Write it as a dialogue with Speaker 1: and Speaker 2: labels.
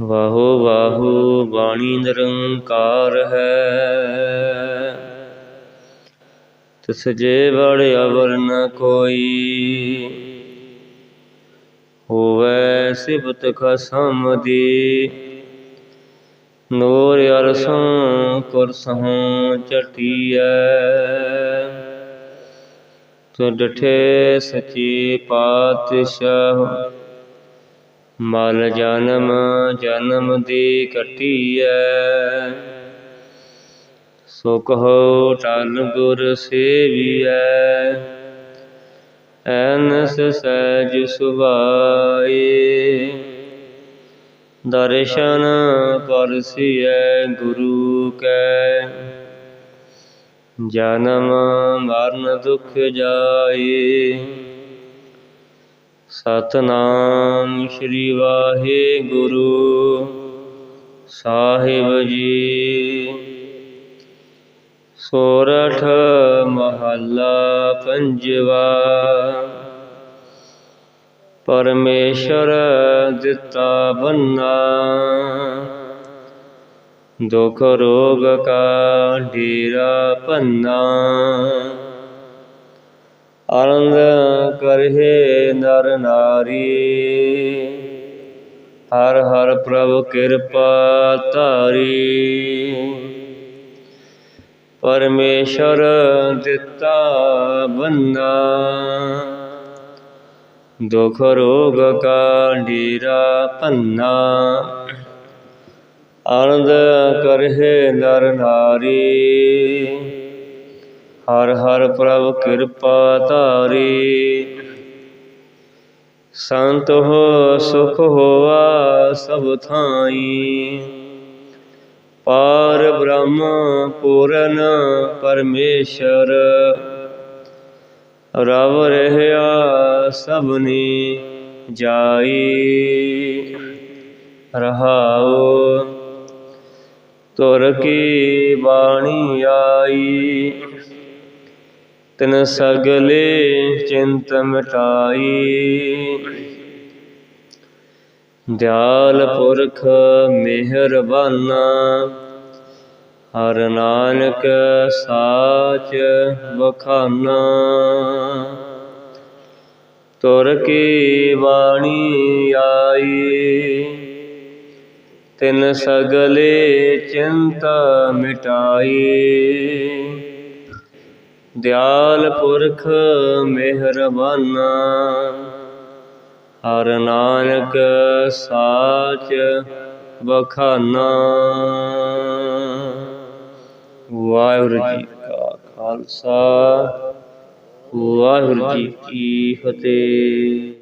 Speaker 1: ਵਾਹੋ ਵਾਹੋ ਬਾਣੀ ਨਿਰੰਕਾਰ ਹੈ। ਤਿਸ ਜੇ ਵੜ ਅਵਰ ਨ ਕੋਈ, ਹੋਵੈ ਸਿਫਤ ਖਸਮ ਦੀ। ਨੂਰ ਅਰਸੋਂ ਕੁਰਸਹੋਂ ਚਟੀਐ ਤੋ ਡਠੇ ਸਚੇ ਪਾਤਸ਼ਾਹ ਮਲ ਜਨਮ ਜਨਮ ਦੀ ਕਟੀਐ ਸੁਖ ਹੋ ਟਲ ਗੁਰ ਸੇਵੀਐ। ਐਨਸ ਸਹਿਜ ਸੁਭਾਏ। ਦਰਸ਼ਨ ਪਰਸੀਐ ਗੁਰੂ ਕੈ। ਜਨਮ ਮਰਨ ਦੁਖ ਜਾਏ। ਸਤਨਾਮ ਸ੍ਰੀ ਵਾਹਿਗੁਰੂ। ਸਾਹਿਬ ਜੀ, ਸੋਰਠ ਮਹੱਲਾ ਪੰਜਵਾ। ਪਰਮੇਸ਼ਰ ਦਿੱਤਾ ਬੰਨਾ। ਦੁਖ ਰੋਗ ਕਾ ਢੇਰਾ ਪੰਨਾ ਆਨੰਦ ਕਰਹਿ ਨਰ ਨਾਰੀ। ਹਰ ਹਰ ਪ੍ਰਭ ਕਿਰਪਾ ਧਾਰੀ। ਪਰਮੇਸ਼ਰ ਦਿੱਤਾ ਬੰਨਾ ਦੁਖ ਰੋਗ ਕਾ ਢੇਰਾ ਪੰਨਾ ਆਨੰਦ ਕਰਹਿ ਨਰ ਨਾਰੀ। ਹਰ ਹਰ ਪ੍ਰਭ ਕਿਰਪਾ ਧਾਰੀ। ਸੰਤ ਹੋ, ਸੁਖ ਹੋਆ ਸਭ ਥਾਈ। ਪਾਰ ਬ੍ਰਹਮ ਪੂਰਨ ਪਰਮੇਸ਼ਰ। ਰਵ ਰਹਿਆ ਸਭਨੀ ਜਾਈ। ਰਹਾਉ ਤੁਰ ਕੀ ਬਾਣੀ ਆਈ। ਤਿਨ ਸਗਲੇ ਚਿੰਤ ਮਿਟਾਈ। ਦਿਆਲ ਪੁਰਖ ਮਿਹਰਬਾਨਾ, ਹਰ ਨਾਨਕ ਸਾਚ ਵਖਾਨਾ। ਤੁਰ ਕੀ ਬਾਣੀ ਆਈ, ਤਿਨ ਸਗਲੇ ਚਿੰਤ ਮਿਟਾਈ। ਦਿਆਲ ਪੁਰਖ ਮਿਹਰਬਾਨਾ। ਹਰ ਨਾਨਕ ਸਾਚ ਬਖਾਨਾ ਵਾਹਿਗੁਰੂ ਜੀ ਕਾ ਖਾਲਸਾ, ਵਾਹਿਗੁਰੂ ਜੀ ਕੀ ਫਤਿਹ।